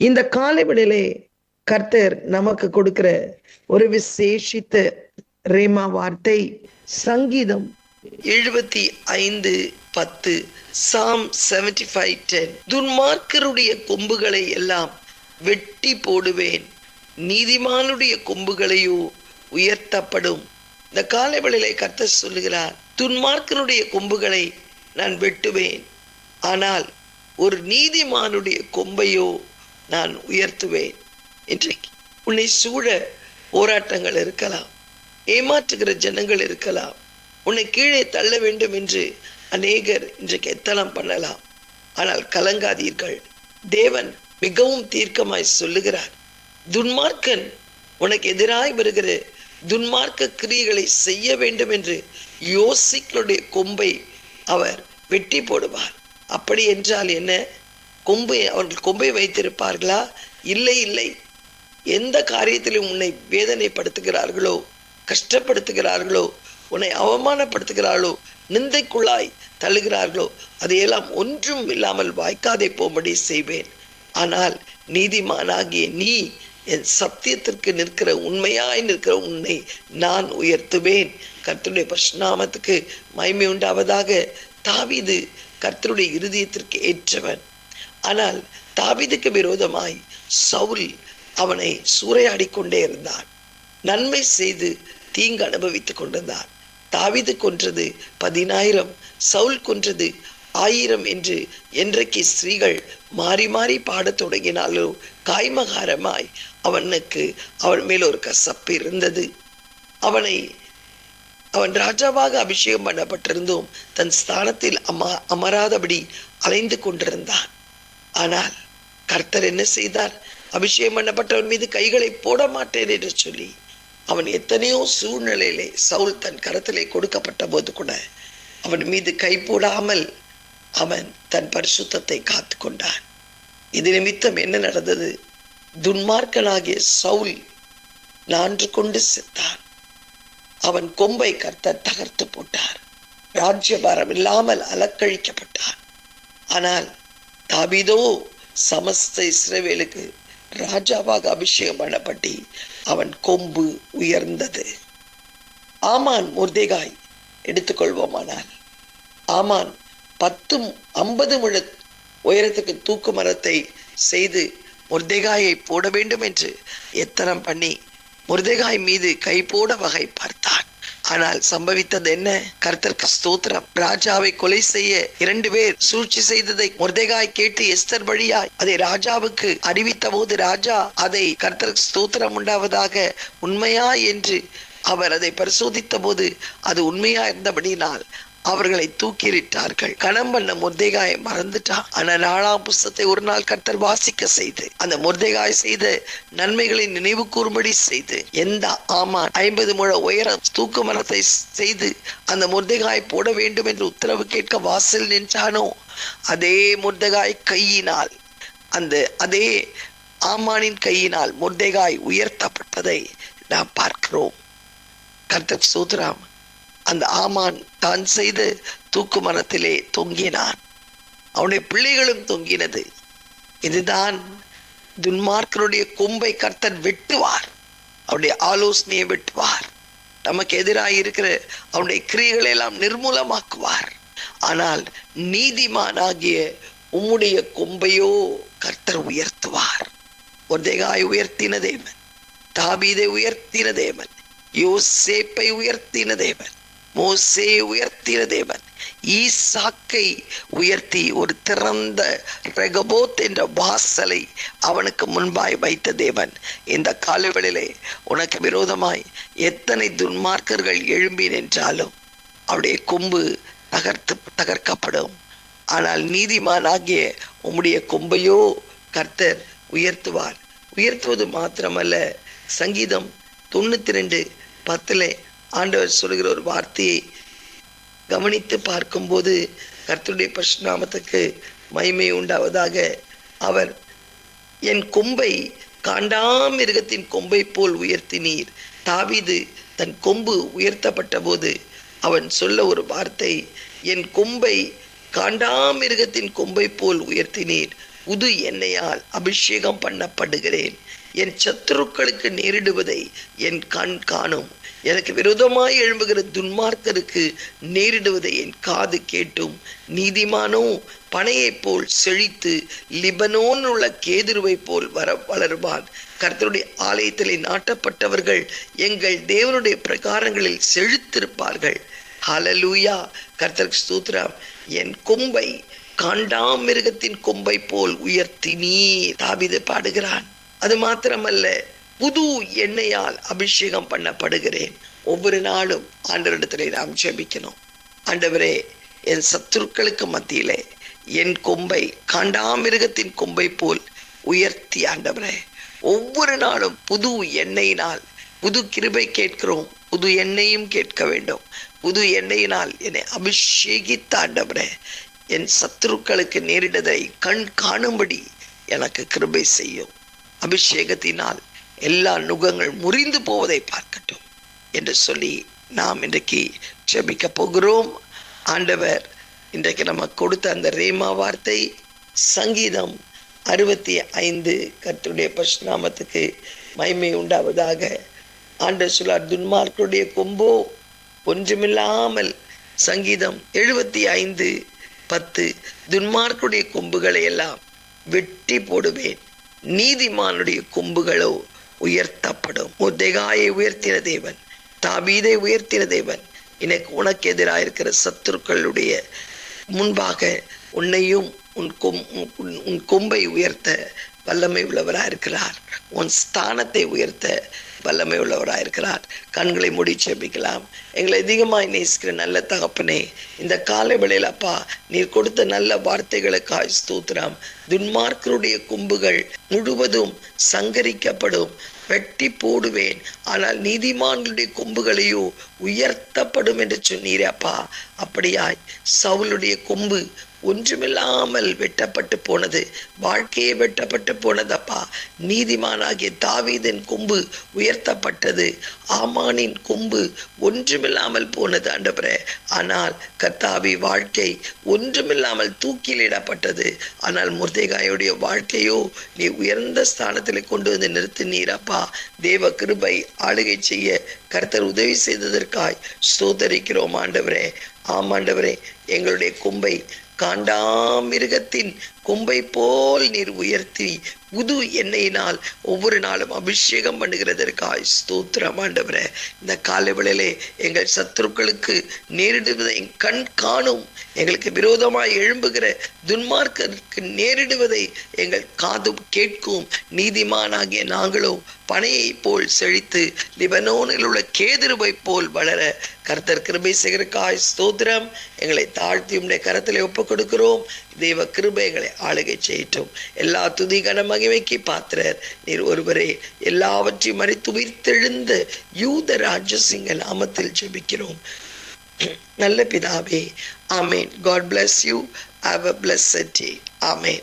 இந்த காலைவெளியிலே கர்த்தர் நமக்கு கொடுக்கிற ஒரு விசேஷித்த ரேமா வார்த்தை சங்கீதம் எழுபத்தி ஐந்து பத்து சாம் செவன்டி ஃபைவ் டென் துன்மார்க்கருடைய கொம்புகளை எல்லாம் வெட்டி போடுவேன். நீதிமானுடைய கொம்புகளையோ உயர்த்தப்படும். இந்த காலைவெளியிலே கர்த்தர் சொல்லுகிறார் துன்மார்க்கனுடைய கொம்புகளை நான் வெட்டுவேன். ஆனால் ஒரு நீதிமானுடைய கொம்பையோ நான் உயர்த்துவேன். இன்றைக்கு உன்னை சூழ போராட்டங்கள் இருக்கலாம். ஏமாற்றுகிற ஜனங்கள் இருக்கலாம். உன்னை கீழே தள்ள வேண்டும் என்று அநேகர் இன்றைக்கு எத்தனம் பண்ணலாம். ஆனால் கலங்காதீர்கள். தேவன் மிகவும் தீர்க்கமாய் சொல்லுகிறார். துன்மார்க்கன் உனக்கு எதிராய் வருகிற துன்மார்க்க கிரியைகளை செய்ய வேண்டும் என்று யோசிக்களுடைய கொம்பை அவர் வெட்டி போடுவார். அப்படி என்றால் என்ன? கொம்பை அவர்கள் கொம்பை வைத்திருப்பார்களா? இல்லை இல்லை. எந்த காரியத்திலும் உன்னை வேதனைப்படுத்துகிறார்களோ கஷ்டப்படுத்துகிறார்களோ உன்னை அவமானப்படுத்துகிறார்களோ நிந்தைக்குள்ளாய் தள்ளுகிறார்களோ அதையெல்லாம் ஒன்றும் இல்லாமல் வாய்க்காதே போகும்படி செய்வேன். ஆனால் நீதிமானாகிய நீ என் சத்தியத்திற்கு நிற்கிற உண்மையாய் நிற்கிற உன்னை நான் உயர்த்துவேன். கர்த்தருடைய பரிசுநாமத்துக்கு மகிமை உண்டாவதாக தாவிது கர்த்தருடைய இருதயத்திற்கு ஏற்றவன். ஆனால் தாவிதுக்கு விரோதமாய் சவுல் அவனை சூறையாடி கொண்டே இருந்தான். நன்மை செய்து தீங்கு அனுபவித்துக் கொண்டிருந்தான். தாவிது கொன்றது பதினாயிரம் சவுல் கொன்றது ஆயிரம் என்று என்றைக்கு ஸ்திரீகள் மாறி மாறி பாடத் தொடங்கினாலோ காய்மகாரமாய் அவனுக்கு அவன் மேல் ஒரு கசப்பு இருந்தது. அவனை அவன் ராஜாவாக அபிஷேகம் பண்ணப்பட்டிருந்தும் தன் ஸ்தானத்தில் அம அமராதபடி அலைந்து கொண்டிருந்தான். ஆனால் கர்த்தர் என்ன செய்தார்? அபிஷேகம் பண்ணப்பட்டவன் மீது கைகளை போட மாட்டேன் என்று சொல்லி அவன் எத்தனையோ சூழ்நிலையிலே சவுல் தன் கரத்திலே கொடுக்கப்பட்ட போது கூட அவன் மீது கை போடாமல் அவன் தன் பரிசுத்தத்தை காத்து கொண்டான் இது நிமித்தம் என்ன நடந்தது? துன்மார்க்கனாகிய சவுல் நான்று கொண்டு செத்தான். அவன் கொம்பை கர்த்தர் தகர்த்து போட்டார். ராஜ்யபாரம் இல்லாமல் அலக்கழிக்கப்பட்டான். ஆனால் தாபீதோ சமஸ்த இஸ்ரவேலுக்கு ராஜாவாக அபிஷேகம் பண்ணப்பட்டு அவன் கொம்பு உயர்ந்தது. ஆமான் முர்தேகாய் எடுத்துக்கொள்வோமானால். ஆமான் பத்தும் ஐம்பது முழ உயரத்துக்கு தூக்கு மரத்தை செய்து முர்தேகாயை போட வேண்டும் என்று எத்தனம் பண்ணி முர்தேகாய் மீது கை போட வகை பார்த்தான். ஆனால் சம்பவித்தது என்ன? கர்த்தர்க்கு ஸ்தோத்திரம். ராஜாவை கொலை செய்ய இரண்டு பேர் சூழ்ச்சி செய்ததை முர்தேகாய் கேட்டு எஸ்தர் வழியாய் அதை ராஜாவுக்கு அறிவித்த போது ராஜா அதை கர்த்தருக்கு ஸ்தோத்திரம் உண்டாவதாக உண்மையா என்று அவர் அதை பரிசோதித்த போது அது உண்மையா இருந்தபடினால் அவர்களை தூக்கிலிட்டார்கள். கணம் பண்ண முர்தேகாயை மறந்துட்டா ஆனா நாலாம் புஸ்தத்தை ஒரு நாள் கர்த்தர் வாசிக்க செய்து அந்த முர்தேகாய் செய்த நன்மைகளை நினைவு கூறும்படி செய்து எந்த ஆமா ஐம்பது முழ உயரம் தூக்கு மரத்தை செய்து அந்த முர்தேகாய் போட வேண்டும் என்று உத்தரவு கேட்க வாசல் நின்றானோ அதே முர்தகாய் கையினால் அந்த அதே ஆமானின் கையினால் முர்தேகாய் உயர்த்தப்பட்டதை நாம் பார்க்கிறோம். கர்த்தர் சூத்ராம் அந்த ஆமான் தான் செய்த தூக்கு மரத்திலே தொங்கினான். அவனுடைய பிள்ளைகளும் தொங்கினது. இதுதான் துன்மார்க்கனுடைய கொம்பை கர்த்தர் வெட்டுவார். அவனுடைய ஆலோசனையை வெட்டுவார். நமக்கு எதிராக இருக்கிற அவனுடைய கிரியைகளை எல்லாம் நிர்மூலமாக்குவார். ஆனால் நீதிமானாகிய உம்முடைய கொம்பையோ கர்த்தர் உயர்த்துவார். ஒருதேகாய் உயர்த்தின தேவன் தாபீதை உயர்த்தின தேவன் யோசேப்பை உயர்த்தின தேவன் மோசே உயர்த்தின தேவன் ஈசாக்கை உயர்த்தி ஒரு திறந்த ரெகபோத் என்ற வாசலை அவனுக்கு முன்பாய் வைத்த தேவன். இந்த காலவெளியிலே உனக்கு விரோதமாய் எத்தனை துன்மார்க்கர்கள் எழும்பி நின்றாலும் அவருடைய கொம்பு தகர்த்து தகர்க்கப்படும். ஆனால் நீதிமானாகிய உம்முடைய கொம்பையோ கர்த்தர் உயர்த்துவார். உயர்த்துவது மாத்திரமல்ல சங்கீதம் தொண்ணூத்தி ரெண்டு பத்துல ஆண்டவர் சொல்கிற ஒரு வார்த்தையை கவனித்து பார்க்கும்போது கர்த்தருடைய பரிசுநாமத்துக்கு மகிமை உண்டாவதாக. அவர் என் கொம்பை காண்டாமிருகத்தின் கொம்பை போல் உயர்த்தினீர். தாவிது தன் கொம்பு உயர்த்தப்பட்ட போது அவன் சொல்ல ஒரு வார்த்தை என் கொம்பை காண்டாமிருகத்தின் கொம்பை போல் உயர்த்தினீர். உது எண்ணெயால் அபிஷேகம் பண்ணப்படுகிறேன். என் சத்துருக்களுக்கு நேரிடுவதை என் கண் காணும். எனக்கு விரோதமாய் எழும்புகிற துன்மார்க்கருக்கு நேரிடுவதை என் காது கேட்டும். நீதிமானோ பனையைப் போல் செழித்து லிபனோன் உள்ள கேதுருவை போல் வர வளருவான். கர்த்தருடைய ஆலயத்திலே நாட்டப்பட்டவர்கள் எங்கள் தேவனுடைய பிரகாரங்களில் செழித்திருப்பார்கள். ஹலலூயா கர்த்தர் ஸ்தோத்திரம். என் கொம்பை காண்டாமிருகத்தின் கொம்பை போல் உயர்த்தி நீர் தாபித பாடுகிறான். அது மாத்திரமல்ல புது எண்ணெயால் அபிஷேகம் பண்ணப்படுகிறேன். ஒவ்வொரு நாளும் ஆண்டவரிடத்திலே நாம் ஜெபிக்கணும். ஆண்டவரே என் சத்துருக்களுக்கு மத்தியிலே என் கொம்பை காண்டாமிருகத்தின் கொம்பை போல் உயர்த்தி ஆண்டவரே. ஒவ்வொரு நாளும் புது எண்ணெயினால் புது கிருபை கேட்கிறோம் புது எண்ணெயும் கேட்க வேண்டும். புது எண்ணெயினால் என்னை அபிஷேகித்த ஆண்டவரே என் சத்துருக்களுக்கு நேரிடதை கண் காணும்படி எனக்கு கிருபை செய்யும். அபிஷேகத்தினால் எல்லா நுகங்கள் முறிந்து போவதை பார்க்கட்டும் என்று சொல்லி நாம் இன்றைக்கு செபிக்க போகிறோம். ஆண்டவர் இன்றைக்கு நமக்கு கொடுத்த அந்த ரேமா வார்த்தை சங்கீதம் அறுபத்தி ஐந்து கர்த்தருடைய பசுநாமத்துக்கு மய்மை உண்டாவதாக. ஆண்ட சொல்லார் துன்மார்க்குடைய கொம்போ ஒன்றுமில்லாமல் சங்கீதம் எழுபத்தி ஐந்து பத்து துன்மார்க்குடைய கொம்புகளை எல்லாம் வெட்டி போடுவேன். நீதிமானுடைய கொம்புகளோ உயர்த்தப்படும். முத்தேகாயை உயர்த்தின தேவன் தாபீதை உயர்த்தின தேவன் எனக்கு உனக்கு எதிராக இருக்கிற சத்துருக்களுடைய முன்பாக உன்னையும் உன் கொம் உன்- கொம்பை உயர்த்த வல்லமை உள்ளவராக இருக்கிறார் உன் ஸ்தானத்தை உயர்த்த வல்லமை உள்ளவராக இருக்கிறார் கண்களை மூடி செபிக்கலாம் எங்களை அதிகமாக நேசிக்கிற நல்ல தகப்பனே இந்த காலை வேளையில் அப்பா நீர் கொடுத்த நல்ல வார்த்தைகளுக்காய் ஸ்தூத்திரம். துன்மார்க்கருடைய கொம்புகள் முழுவதும் சங்கரிக்கப்படும். வெட்டி போடுவேன். ஆனால் நீதிமான்களுடைய கொம்புகளையோ உயர்த்தப்படும் என்று சொன்னீரே அப்பா. அப்படியாய் சவுலுடைய கொம்பு ஒன்றுமில்லாமல் வெட்டப்பட்டு போனது. வாழ்க்கையே வெட்டப்பட்டு போனதப்பா நீதிமானாகிய தாவீதின் கொம்பு உயர்த்தப்பட்டது. ஆமானின் கொம்பு ஒன்றுமில்லாமல் போனது ஆண்டவரே ஆனால் கத்தாவி வாழ்க்கை ஒன்றுமில்லாமல் தூக்கிலிடப்பட்டது. ஆனால் மொர்தேகாயுடைய வாழ்க்கையோ நீ உயர்ந்த ஸ்தானத்தில் கொண்டு வந்து நிறுத்தினீரப்பா தேவ கிருபை ஆளுகை செய்ய கர்த்தர் உதவி செய்ததற்காய் ஸ்தோதரிக்கிறோம் ஆண்டவரே. ஆமாண்டவரே எங்களுடைய கொம்பை காண்டாமிருகத்தின் கொம்பை போல் நீர் உயர்த்தி புது எண்ணெயினால் ஒவ்வொரு நாளும் அபிஷேகம் பண்ணுகிறதற்காய் ஸ்தோத்திரம் ஆண்டவரே. இந்த காலவெளியிலே எங்கள் சத்துருக்களுக்கு நேரிடுவதை என் கண் காணும் எங்களுக்கு விரோதமாய் எழும்புகிற துன்மார்க்கருக்கு நேரிடுவதை எங்கள் காதும் கேட்கும். நீதிமானாகிய நாங்களோ பனையை போல் செழித்து லிபனோனில் உள்ள கேதுருவை போல் வளர கர்த்தர் கிருபை செய்கிறக்காய் ஸ்தோத்திரம். எங்களை தாழ்த்தி உடைய கரத்திலே ஒப்புக் கொடுக்கிறோம் தெய்வ கிருபை எங்களை ஆளுகை செய்யட்டும். எல்லா துதிகன மகிமைக்கு பாத்திரர். நீர் ஒருவரே எல்லாவற்றையும் மறைத்து உயிர்த்தெழுந்த யூத ராஜசிங்க நாமத்தில் ஜெபிக்கிறோம். நல்ல பிதாவே ஆமேன். God bless you have a blessed day amen.